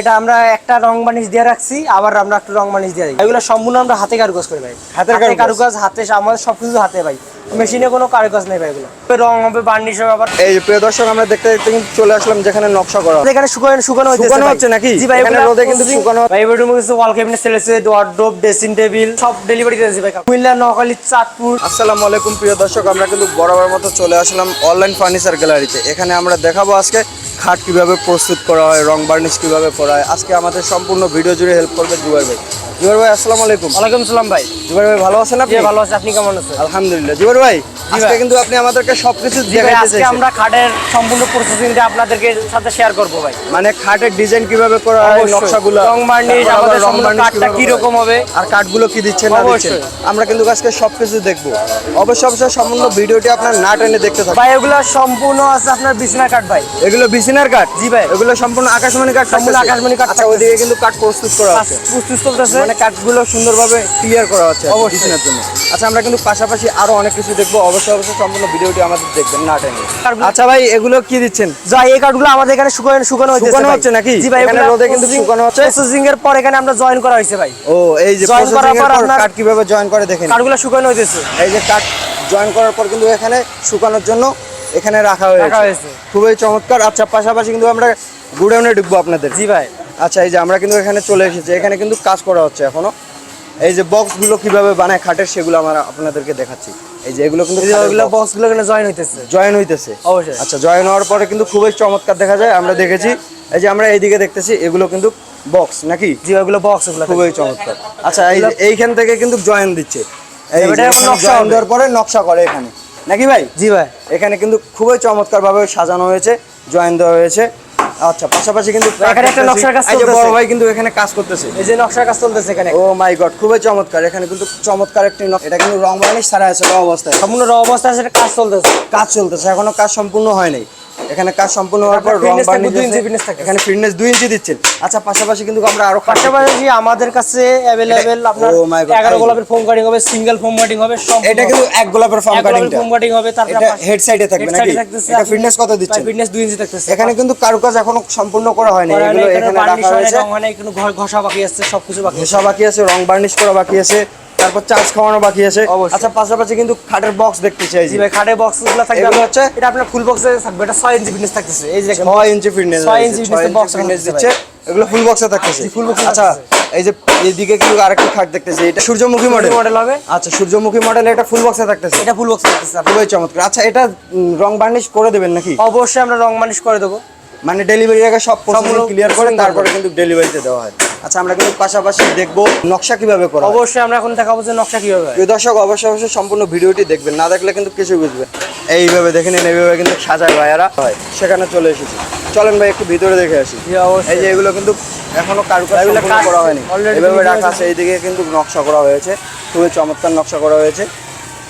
এটা আমরা একটা রং বানিশ দিয়ে রাখছি আবার আমরা একটা রং বানিশ দিয়ে রাখি। এগুলো সম্পূর্ণ আমরা হাতে কারুকাজ করি ভাই। হাতে কারুকাজ? হাতে আমাদের সবকিছু হাতে ভাই। মেশিনে কোনো কারুকাজ নেই ভাই এগুলো। রং হবে বার্নিশ হবে আবার এই প্রিয় দর্শক আমরা দেখতে দেখতে কিন্তু চলে আসলাম যেখানে নকশা করা। এখানে শুকানো শুকানো হইতেছে শুকানো হচ্ছে নাকি? জি ভাই এখানে রোদে কিন্তু শুকানো- ভাই বেডরুমে কিছু ওয়াল ক্যাবিনেট সেল আছে ওয়ার্ডরোব ড্রেসিং টেবিল সব ডেলিভারি দিতেছি ভাই। কুমিল্লা নোয়াখালী চাঁদপুর। আসসালামু আলাইকুম প্রিয় দর্শক আমরা কিন্তু বরাবর মতো চলে আসলাম অনলাইন ফার্নিচার গ্যালারিতে এখানে আমরা দেখাবো আজকে খাট কীভাবে প্রস্তুত করা হয়, রং বার্নিশ কীভাবে করা হয়, আজকে আমাদের সম্পূর্ণ ভিডিও জুড়ে হেল্প করবে জুবাই ভাই। জুবাই ভাই আসসালামু আলাইকুম। ওয়ালাইকুম সালাম ভাই। ভাই ভালো আছেন আপনি? ভালো আছে। আপনি কেমন আছেন? আলহামদুলিল্লাহ। ভাই আজকে কিন্তু আপনি আমাদেরকে সবকিছু জি দেখাইতে আজকে আমরা খাটের সম্পূর্ণ প্রসেসিংটা আপনাদেরকে সাথে শেয়ার করব ভাই। মানে খাটের ডিজাইন কীভাবে করা হয় নকশাগুলো রং বার্নিশ, আমাদের সম্পূর্ণ কীভাবে কীরকম হয়। হবে। আর কাঠগুলো কি দিচ্ছেন না দিচ্ছেন আমরা কিন্তু আজকে সবকিছু দেখব। অবশ্যই অবশ্যই সম্পূর্ণ ভিডিওটি আপনার না টেনে দেখতে থাকুন। ভাই এগুলো সম্পূর্ণ আছে আপনার বিছনা কাঠ ভাই। এগুলো বিসিনার কাঠ? জি ভাই। এগুলো সম্পূর্ণ আকাশমণি কাঠ সম্পূর্ণ? আকাশমণি কাঠ আচ্ছা ওইদিকে কিন্তু কাঠ প্রস্তুত করা আছে প্রস্তুত চলতেছে। মানে কাঠগুলো সুন্দরভাবে ক্লিয়ার করা হচ্ছে অবশ্যই। জন্য। আচ্ছা আমরা কিন্তু পাশাপাশি আরও অনেক কিছু দেখব। অবশ্যই অবশ্যই সম্পূর্ণ ভিডিওটি আমাদের দেখবেন না কাঠগুলো- আচ্ছা ভাই এগুলো কি দিচ্ছেন? যাই এই কাঠগুলো আমাদের এখানে শুকানো শুকানো হইতেছে শুকানো হচ্ছে নাকি? জি ভাই এখানে রোদে কিন্তু শুকানো হচ্ছে? প্রসেসিং এর পর এখানে আমরা জয়েন করা হয়েছে ভাই। ও এই যে Join করার পর আপনার- কাঠ কীভাবে জয়েন করে দেখেন কাঠগুলো শুকানো হইতেছে। এই যে কাঠ জয়েন করার পর কিন্তু এখানে শুকানোর জন্য এখানে রাখা হয়েছে। খুবই চমৎকার। আচ্ছা পাশাপাশি কিন্তু আমরা গুডাউনে ঢুকবো আপনাদের। জি ভাই। আচ্ছা এই যে আমরা কিন্তু এখানে চলে এসেছি। এখানে কিন্তু কাজ করা হচ্ছে এখনও। এই যে বক্সগুলো কীভাবে বানায় খাটের সেগুলো আমরা আপনাদেরকে দেখাচ্ছি। এই যে এগুলো কিন্তু বক্সগুলো এখানে জয়েন হইতেছে। জয়েন হইতেছে। অবশ্যই। আচ্ছা জয়েন হওয়ার পরে কিন্তু খুবই চমৎকার দেখা যায়। আমরা দেখেছি এই যে আমরা এইদিকে দেখতেছি এগুলো কিন্তু বক্স নাকি? জি ওগুলো বক্স ওগুলো খুবই চমৎকার। আচ্ছা এই এইখান থেকে কিন্তু জয়েন দিচ্ছে। এই নকশা দেওয়ার পরে নকশা করে এখানে। নাকি ভাই? জি ভাই। এখানে কিন্তু খুবই চমৎকার ভাবে সাজানো হয়েছে জয়েন দেওয়া হয়েছে। আচ্ছা পাশাপাশি কিন্তু এখানে একটা নকশার কাজ এই বড় ভাই কিন্তু এখানে কাজ করতেছে। এই যে নকশার কাজ চলতেছে এখানে। ও মাই গড খুবই চমৎকার। এখানে কিন্তু চমৎকার একটি এটা কিন্তু রং বানিশ সারা আছে র অবস্থায়। সম্পূর্ণ র অবস্থায় সেটা কাজ চলতেছে। কাজ চলতেছে এখনও কাজ সম্পূর্ণ হয় নাই। এখানে কাজ সম্পূর্ণ হওয়ার পর রং বানিশ দুই ইঞ্চি fitness থাকবে। এখানে ফিটনেস দুই ইঞ্চি দিচ্ছেন। আচ্ছা পাশাপাশি কিন্তু আমরা আরও পাশাপাশি আমাদের কাছে অ্যাভেলেবেল আপনার Oh my God, এগারো এই- গোলাপের ফোম কাটিং হবে সিঙ্গেল ফোম কাটিং হবে সব এটা কিন্তু এক গোলাপের ফার্ম কাটিংটা ফোম কাটিং হবে তারপর এটা হেড সাইডে থাকবে নাকি? এটা ফিটনেস কত দিচ্ছেন? ফিটনেস 2 ইঞ্চি থাকতেছে। এখানে কিন্তু কারুকাজ এখনও সম্পূর্ণ করা হয়নি। এগুলো এখানে রাখা হয়েছে। রং হয় নাই, কোনো ঘষা বাকি আছে সবকিছু বাকি আছে। ঘষা বাকি আছে রং বার্নিশ করা বাকি আছে। তারপর চার্জ খাওয়ানো বাকি আছে। আচ্ছা পাশাপাশি কিন্তু খাটের বক্স দেখতে চাই জি ভাই খাটে বক্সগুলো থাকবে এগুলো হচ্ছে? এটা আপনার ফুল বক্সে থাকবে এটা 6 ইঞ্চি ফিটনেস থাকতেছে। এই যে দেখেন ছয় ইঞ্চি ফিটনেস ছয় ইঞ্চি fitness box ফিটনেস দিচ্ছে। এগুলো ফুল বক্সে থাকতেছে। box এ আচ্ছা এই যে এইদিকে কিন্তু আরেকটা খাট দেখতেছি। এটা সূর্যমুখী মডেল মডেল হবে। আচ্ছা সূর্যমুখী মডেল এটা ফুল বক্সে থাকতেছে। এটা ফুল বক্স থাকতেছে। খুবই চমৎকার। আচ্ছা এটা রং বার্নিশ করে দেবেন নাকি? অবশ্যই আমরা রং মানিশ করে দেবো। মানে ডেলিভারি আগে সব প্রসেসিং ক্লিয়ার করে processing করে। তারপরে কিন্তু ডেলিভারিতে দেওয়া হয়। আচ্ছা আমরা কিন্তু পাশাপাশি দেখব নকশা কীভাবে করা অবশ্যই আমরা এখন দেখাবো যে নকশা কীভাবে। প্রিয় দর্শক অবশ্যই অবশ্যই সম্পূর্ণ ভিডিওটি দেখবেন। না দেখলে কিন্তু কিছু বুঝবেন এইভাবে দেখে নিন এইভাবে কিন্তু সাজায় ভাইয়ারা হয়। সেখানে চলে এসেছি। চলেন ভাই একটু ভিতরে দেখে আসি। এই যে এগুলো কিন্তু এখনও কারুকাজ করা হয়নি। এইভাবে রাখা আছে। এইদিকে কিন্তু নকশা করা হয়েছে। খুবই চমৎকার নকশা করা হয়েছে।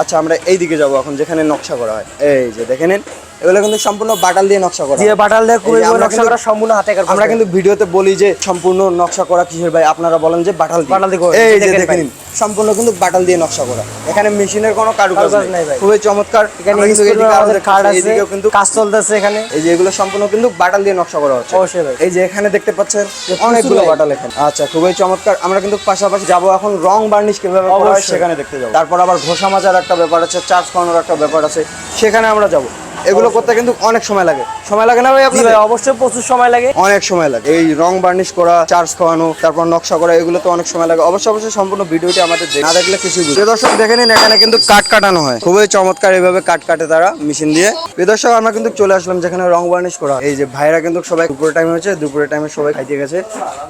আচ্ছা আমরা এই দিকে যাব এখন যেখানে নকশা করা হয়। এই যে দেখে নিন। এগুলো কিন্তু সম্পূর্ণ বাটাল দিয়ে নকশা করা। যে হয়। বাটাল দিয়ে খুবই নকশা করা সম্পূর্ণ হাতে কাজ আমরা কিন্তু ভিডিওতে বলি যে সম্পূর্ণ নকশা করা কিসের ভাই আপনারা বলেন যে বাটাল দিয়ে। বাটাল দিয়ে এই যে দেখেন সম্পূর্ণ কিন্তু বাটাল দিয়ে নকশা করা। এখানে মেশিনের কোনো কারুকাজ নাই। ভাই। খুবই চমৎকার। এখানে কিন্তু আমাদের কার্ড আছে কিন্তু কাজ চলতেছে এখানে। এই যে এগুলো সম্পূর্ণ কিন্তু বাটাল দিয়ে নকশা করা হচ্ছে। অবশ্যই ভাই। এই যে এখানে দেখতে পাচ্ছেন অনেকগুলো বাটাল এখানে। আচ্ছা খুবই চমৎকার। আমরা কিন্তু পাশাপাশি যাব এখন রং বার্নিশ কীভাবে করা হয়। সেখানে দেখতে যাব। তারপর আবার ঘষা মাজার একটা ব্যাপার আছে চার্জ করানোর একটা ব্যাপার আছে সেখানে আমরা যাব। এগুলো করতে কিন্তু অনেক সময় লাগে। সময় লাগে না ভাই ভাই অবশ্যই প্রচুর সময় লাগে। অনেক সময় লাগে। এই রং বার্নিশ করা চার্জ খাওয়ানো তারপর নকশা করা এগুলো তো অনেক সময় লাগে। অবশ্যই অবশ্যই সম্পূর্ণ ভিডিওটি আমাদের না দেখলে কিছু বুঝবে দর্শক দেখে নিন এখানে কিন্তু কাট কাটানো হয়। খুবই চমৎকার এইভাবে কাট কাটে তারা মেশিন দিয়ে। প্রিয় দর্শক আমরা কিন্তু চলে আসলাম যেখানে রং বার্নিশ করা। এই যে ভাইরা কিন্তু সবাই দুপুরের টাইম হয়েছে দুপুরের টাইমে সবাই খাইতে গেছে।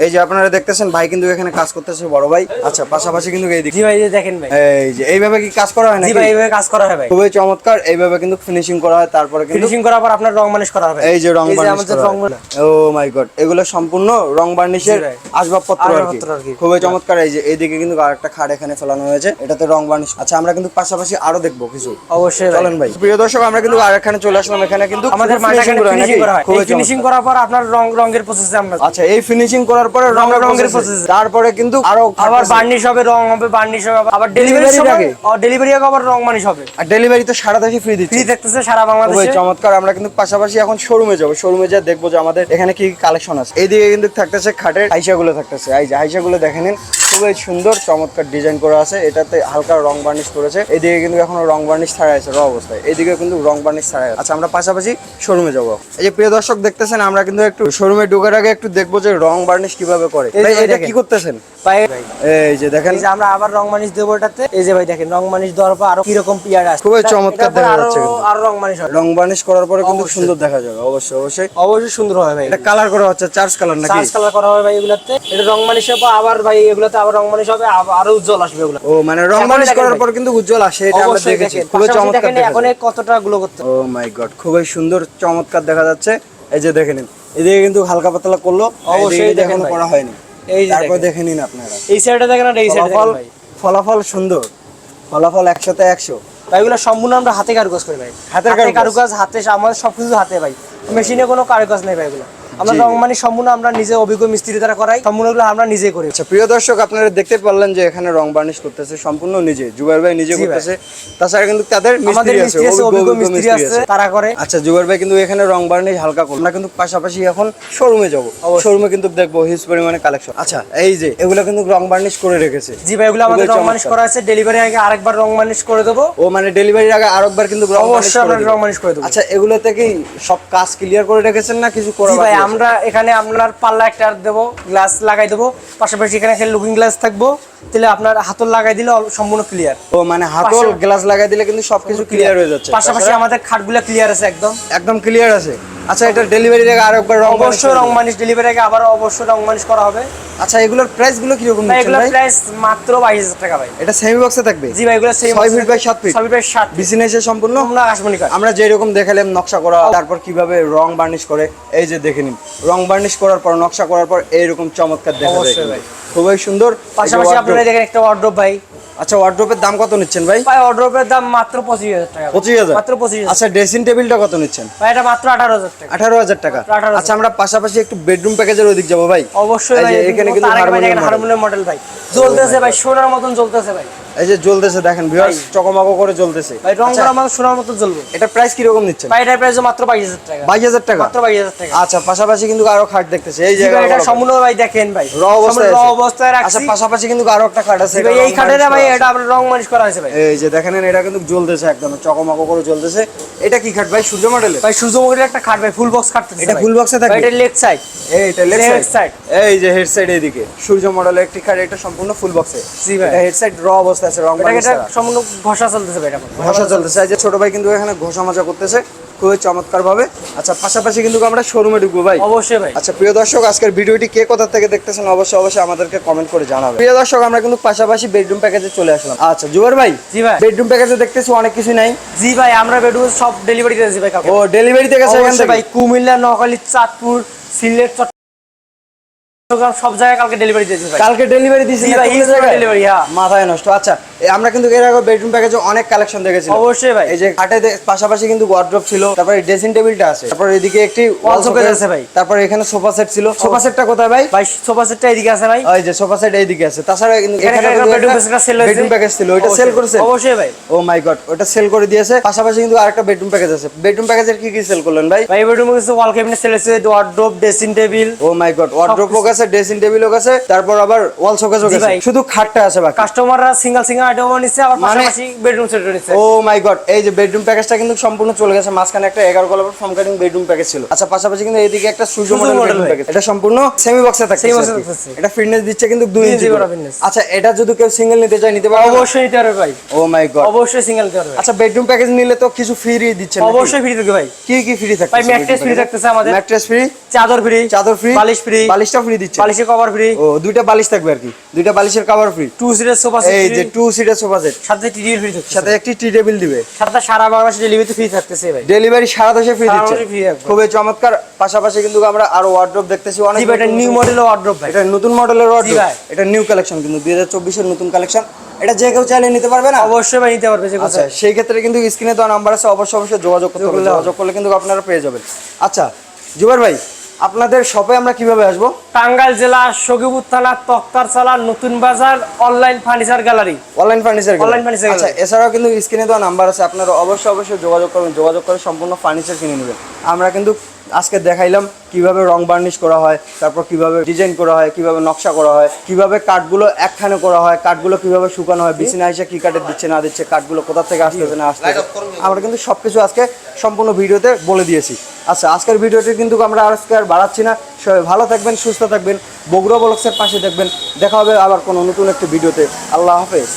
এই যে আপনারা দেখতেছেন ভাই কিন্তু এখানে কাজ করতেছে বড় ভাই। আচ্ছা পাশাপাশি কিন্তু এই দিকে ভাই দেখেন ভাই। এই যে এইভাবে কি কাজ করা হয় নাকি? ভাই এইভাবে কাজ করা হয় ভাই। খুবই চমৎকার। এইভাবে কিন্তু ফিনিশিং করা হয় তারপরে ফিনিশিং করার পর আপনার রং মানিশ করা হবে। এই যে রং varnish wrong O my god এগুলো সম্পূর্ণ রং বার্নিশের আসবাবপত্র আর কি। খুবই চমৎকার। এই যে এইদিকে কিন্তু আরেকটা খাট এখানে ফেলানো হয়েছে। এটাতে রং বার্নিশ। আচ্ছা আমরা কিন্তু পাশাপাশি আরও দেখব কিছু। অবশ্যই চলেন ভাই। প্রিয় দর্শক আমরা কিন্তু আরেকখানে চলে আসলাম। এখানে কিন্তু আমাদের ফিনিশিং করা হয় ফিনিশিং করার পর আপনার রং রঙের প্রসেসে আমরা আচ্ছা এই ফিনিশিং করার পরে রং রঙের তারপরে কিন্তু আরও আবার বার্নিশ হবে রং হবে বার্নিশ হবে আবার ডেলিভারি আগে? ডেলিভারি আগে আবার রং মানিশ হবে। আর ডেলিভারি তো সারা দেশে ফ্রি দিচ্ছে। ফ্রি থাকতেছে সারা বাংলাদেশ। খুবই চমৎকার আমরা কিন্তু পাশাপাশি এখন শোরুমে যাব। শোরুমে যা দেখব যে আমাদের এখানে কি কালেকশন আছে। এইদিকে কিন্তু থাকতেছে খাটের হাইসাগুলো থাকতেছে। এই যে হাইসাগুলো দেখে নিন খুবই সুন্দর চমৎকার ডিজাইন করা আছে। এটাতে হালকা রং বার্নিশ করেছে। এদিকে কিন্তু এখনও রং বার্নিশ ছাড়া আছে র অবস্থায়। এদিকে কিন্তু রং বার্নিশ ছাড়া আছে। আচ্ছা আমরা পাশাপাশি শোরুমে যাব। এই যে প্রিয় দর্শক দেখতেছেন আমরা কিন্তু একটু শোরুমে ঢোকার আগে একটু দেখব যে রং বার্নিশ কীভাবে করে। ভাই, এটা কি করতেছেন? এই যে দেখেন। আমরা আবার রং মানিশ দেবো এটাতে। এই যে ভাই দেখেন রং মানিশ দেওয়ার পর আরও কীরকম পিয়ার আসে খুবই চমৎকার দেখা যাচ্ছে। আরও রং মানিশ রং বার্নিশ করার পরে কিন্তু সুন্দর দেখা যাবে অবশ্যই অবশ্যই। অবশ্যই সুন্দর হবে ভাই। এটা কালার করা হচ্ছে চার্জ কালার নাকি? চার্জ কালার করা হবে ভাই এগুলাতে। এটা রং মানিশ হবে আবার ভাই এগুলাতে আবার রং মানিশ হবে আরও উজ্জ্বল আসবে এগুলো। ও মানে রং বার্নিশ করার পর কিন্তু উজ্জ্বল আসে এটা আমরা দেখেছি। খুবই চমৎকার এখন কতটা গ্লো করতে ও মাই গড খুবই সুন্দর চমৎকার দেখা যাচ্ছে। এই যে দেখে নিন এদিকে কিন্তু হালকা পাতলা করল অবশ্যই দেখেন করা হয়নি। এই তারপর। দেখে নিন আপনারা। এই সাইডে দেখেন আর এই সাইডে ফলাফল দেখেন ফলাফল সুন্দর। ফলাফল একশোতে একশো। ভাই এগুলো সম্পূর্ণ আমরা হাতে কারুকাজ করি ভাই। হাতে কারুকাজ? কারুকাজ হাতে আমাদের সবকিছু হাতে ভাই। মেশিনে কোনো কারুকাজ নেই ভাই এগুলো। আমরা রং মানিশ সম্পূর্ণ আমরা নিজে অভিজ্ঞ মিস্ত্রি দ্বারা করাই সম্পূর্ণগুলো আমরা নিজে করি। আচ্ছা প্রিয় দর্শক আপনারা দেখতে পারলেন যে এখানে রং বার্নিশ করতেছে সম্পূর্ণ নিজে জুবাইর ভাই নিজে করতেছে। তাছাড়া কিন্তু তাদের আমাদের মিস্ত্রি আছে অভিজ্ঞ মিস্ত্রি আছে তারা করে। আচ্ছা জুবাইর ভাই কিন্তু এখানে রং বার্নিশ হালকা করল আমরা কিন্তু পাশাপাশি এখন শোরুমে যাব। শোরুমে কিন্তু দেখব হিউজ পরিমাণে কালেকশন আচ্ছা এই যে এগুলো কিন্তু রং বার্নিশ করে রেখেছে। জি ভাই এগুলো আমাদের রং চমৎকার। করা আছে। ডেলিভারি আগে আরেকবার রং মানিশ করে দেবো। ও মানে ডেলিভারির আগে আরেকবার কিন্তু রং বার্নিশ করে দিবে। আচ্ছা এগুলোতে কি সব কাজ ক্লিয়ার করে রেখেছেন না কিছু করা? আমরা এখানে আপনার পাল্লা একটা দেবো গ্লাস লাগাই দেবো। পাশাপাশি এখানে লুকিং গ্লাস থাকব। তাহলে আপনার হাতল লাগাই দিলে সম্পূর্ণ ক্লিয়ার ও মানে হাতল গ্লাস লাগাই দিলে কিন্তু সবকিছু ক্লিয়ার হয়ে যাচ্ছে। পাশাপাশি আমাদের খাটগুলো ক্লিয়ার আছে একদম। একদম ক্লিয়ার আছে। আচ্ছা এটা ডেলিভারির আগে আরেকবার রং বার্নিশ অবশ্যই রং। মানিশ ডেলিভারি আগে আবার অবশ্যই রং মানিশ করা হবে। আচ্ছা এগুলোর প্রাইসগুলো কীরকম ভাই নিচ্ছেন এগুলো ভাই? প্রাইস মাত্র বাইশ হাজার টাকা ভাই। এটা সেমি বক্সে থাকবে? জি ভাই এগুলো সেম ছয় ফিট বাই সাত ফিট ছয় ফিট বাই সাত ফিট বিসিনেসে সম্পূর্ণ? আমরা আকাশমণি কাঠ আমরা যেরকম দেখালাম নকশা করা তারপর কীভাবে রং বার্নিশ করে এই যে দেখে নিন। রং বার্নিশ করার পর নকশা করার পর এইরকম চমৎকার দেখা যায় অবশ্যই ভাই। খুবই সুন্দর। পাশাপাশি আপনারা দেখেন একটা ওয়ার্ড্রোপ ভাই। আচ্ছা ওয়ার্ড্রোপের দাম কত নিচ্ছেন ভাই? ভাই ওয়ার্ড্রোপের দাম মাত্র পঁচিশ হাজার টাকা। পঁচিশ হাজার? মাত্র পঁচিশ হাজার। আচ্ছা ড্রেসিং টেবিলটা কত নিচ্ছেন? ভাই এটা মাত্র আঠারো হাজার টাকা। আঠারো হাজার টাকা। মাত্র 18,000 আচ্ছা আমরা পাশাপাশি একটু বেডরুম প্যাকেজের ওদিক যাব ভাই। অবশ্যই ভাই এখানে কিন্তু হারমোনিয়াম হারমোনিয়াম মডেল ভাই। জ্বলতেছে ভাই সোনার মতন জ্বলতেছে ভাই। এই যে জ্বলতেছে দেখেন ভিউয়ার্স চকমকো করে জ্বলতেছে। ভাই রং আচ্ছা, করা মতন সোনার মতন জ্বলবে। এটা প্রাইস কীরকম নিচ্ছেন? ভাই এটার প্রাইস মাত্র বাইশ হাজার টাকা। বাইশ হাজার টাকা? মাত্র বাইশ হাজার টাকা। আচ্ছা পাশাপাশি কিন্তু আরও খাট দেখতেছে। এই জি এটা সম্পূর্ণ ভাই দেখেন ভাই। র অবস্থায় র আছে। অবস্থায় আচ্ছা পাশাপাশি কিন্তু আরও একটা খাট আছে ভাই এটা এই খাটের ভাই এটা আপনার রং মানিশ করা হয়েছে ভাই। এই যে দেখেন এটা কিন্তু জ্বলতেছে একদম চকমকো করে জ্বলতেছে। এটা কি খাট ভাই সূর্য মডেলের ভাই সূর্যমুখীর একটা খাট ভাই ফুল বক্স খাট এটা box এ থাকবে? এটা লেগ সাইড এই এটা লেফট সাইড এই যে হেড সাইড এইদিকে সূর্য মডেলের একটি খাট এটা সম্পূর্ণ ফুল বক্সে জি ভাই। হেড সাইড র অবস্থায় আছে রং এটা। সম্পূর্ণ ঘষা চলতেছে এটা ঘষা চলতেছে। এই যে ছোট ভাই কিন্তু এখানে ঘষা মাজা করতেছে খুবই চমৎকার ভাবে আচ্ছা পাশাপাশি কিন্তু আমরা শোরুমে ঢুকবো ভাই। অবশ্যই ভাই। আচ্ছা প্রিয় দর্শক আজকের ভিডিওটি কে কোথা থেকে দেখতেছেন অবশ্যই অবশ্যই আমাদেরকে কমেন্ট করে জানাবেন। প্রিয় দর্শক আমরা কিন্তু পাশাপাশি বেডরুম প্যাকেজে চলে আসলাম। আচ্ছা জুয়ার ভাই জি ভাই। বেডরুম প্যাকেজে দেখতেছি অনেক কিছু নাই? জি ভাই আমরা বেডরুম সব ডেলিভারি দিতেছি ভাই ও ডেলিভারি থেকে? ভাই কুমিল্লা নোয়াখালী চাঁদপুর সিলেট সব জায়গায় কালকে ডেলিভারি কালকে ডেলিভারি হ্যাঁ। মাথায় নষ্ট। আচ্ছা আমরা কিন্তু এর আগে বেডরুম প্যাকেজে অনেক কালেকশন দেখেছিলাম। অবশ্যই ভাই। এই যে খাটে পাশাপাশি কিন্তু ওয়ার্ড্রপ ছিল তারপরে ড্রেসিং টেবিলটা আছে। তারপর এদিকে একটি ওয়াল শোকেস আছে। ভাই। তারপর এখানে সোফা সেট ছিল। সোফা সেটটা কোথায় ভাই? ভাই সোফা সেটটা এদিকে আছে ভাই। ওই যে সোফা সেট এইদিকে আছে। তাছাড়া এখানে এখানে একটা bedroom হয়েছে। বেডরুম প্যাকেজ ছিল। ওইটা সেল করেছে? অবশ্যই ভাই। ও মাই গড ওটা সেল করে দিয়েছে। পাশাপাশি কিন্তু আরেকটা বেডরুম প্যাকেজ আছে। বেডরুম প্যাকেজের কি কি সেল করলেন ভাই? ভাই বেডরুমে ওয়াল ক্যাবিনেট সেল আছে wardrobe dressing table O my god ওয়ার্ড্রোপও আছে ড্রেসিং টেবিলও আছে তারপর আবার ওয়াল শোকেসও আছে। শুধু খাটটা আছে বাকি। কাস্টমাররা সিঙ্গেল সিঙ্গেল আইটেমও নিচ্ছে আবার মানে- পাশাপাশি বেডরুম সেটও নিচ্ছে। ও মাই গড এই যে বেডরুম প্যাকেজটা কিন্তু সম্পূর্ণ চলে গেছে। মাঝখানে একটা এগারো colour foam cutting bedroom package ছিল। আচ্ছা পাশাপাশি কিন্তু এইদিকে একটা সূর্য মডেল বেডরুম প্যাকেজ এটা সম্পূর্ণ সেমি বক্সে থাকে box এ থাকতেছে। এটা ফিটনেস দিচ্ছে কিন্তু দুই দুই ইঞ্চি ইঞ্চি করে। fitness। আচ্ছা এটা যদি কেউ সিঙ্গেল নিতে চায় নিতে পারবে অবশ্যই নিতে পারবে ভাই। ও মাই গড অবশ্যই সিঙ্গেল নিতে পারবে। আচ্ছা বেডরুম প্যাকেজ নিলে তো কিছু ফ্রি দিচ্ছে অবশ্যই ফ্রি থাকবে ভাই। কি কি ফ্রি থাকে ভাই ম্যাট্রেস ফ্রি থাকতেছে আমাদের। ম্যাট্রেস ফ্রি চাদর ফ্রি চাদর ফ্রি বালিশ ফ্রি বালিশটা ফ্রি দিচ্ছে। বালিশের কভার ফ্রি ও দুইটা বালিশ থাকবে আর কি। দুইটা বালিশের কভার ফ্রি টু সিটের সোফা এই যে টু সিটার সোফা সেট সাথে টিডিএল ফ্রি থাকছে সাথে একটি টি টেবিল দিবে। সাথে সারা বাংলাদেশ ডেলিভারিতে ফ্রি থাকতেছে ভাই। ডেলিভারি সারা দেশে ফ্রি দিচ্ছে। খুবই চমৎকার। পাশাপাশি কিন্তু আমরা আরও ওয়ার্ড্রপ দেখতেছি। অনেক এটা নিউ নতুন- মডেল ওয়ার্ড্রোপ ভাই। এটা নতুন মডেলের ওয়ার্ড্রপ। এটা নিউ কালেকশন কিন্তু দুই হাজার চব্বিশের নতুন কালেকশন এটা যে কেউ চাইলে নিতে পারবে না? অবশ্যই ভাই নিতে পারবে যে আচ্ছা সেই ক্ষেত্রে কিন্তু স্ক্রিনে দেওয়া নাম্বার আছে। অবশ্যই অবশ্যই যোগাযোগ করতে হবে। যোগাযোগ করলে কিন্তু আপনারা পেয়ে যাবেন। আচ্ছা জুবার ভাই আপনাদের শপে আমরা কীভাবে আসব? টাঙ্গাইল জেলা সগিবুর থানা তক্তার চালা নতুন বাজার online furniture gallery online furniture Online furniture আচ্ছা এছাড়াও কিন্তু স্ক্রিনে দেওয়া নাম্বার আছে আপনারা অবশ্যই অবশ্যই যোগাযোগ করবেন যোগাযোগ করে সম্পূর্ণ ফার্নিচার কিনে নেবেন। আমরা কিন্তু আজকে দেখাইলাম কীভাবে রং বার্নিশ করা হয় তারপর কীভাবে ডিজাইন করা হয় কীভাবে নকশা করা হয় কীভাবে কাঠগুলো একখানে করা হয় কাঠগুলো কীভাবে শুকানো হয় বিছানা এসে কি কাঠে দিচ্ছে না দিচ্ছে কাঠগুলো কোথা থেকে আসতেছে না আসতেছে। আমরা কিন্তু সবকিছু আজকে সম্পূর্ণ ভিডিওতে বলে দিয়েছি। আচ্ছা আজকের ভিডিওটি কিন্তু আমরা আজকে আর বাড়াচ্ছি না। সবাই ভালো থাকবেন, সুস্থ থাকবেন, বগুড়া বলক্সের পাশে দেখবেন। দেখা হবে আবার কোনো নতুন একটি ভিডিওতে। আল্লাহ হাফেজ।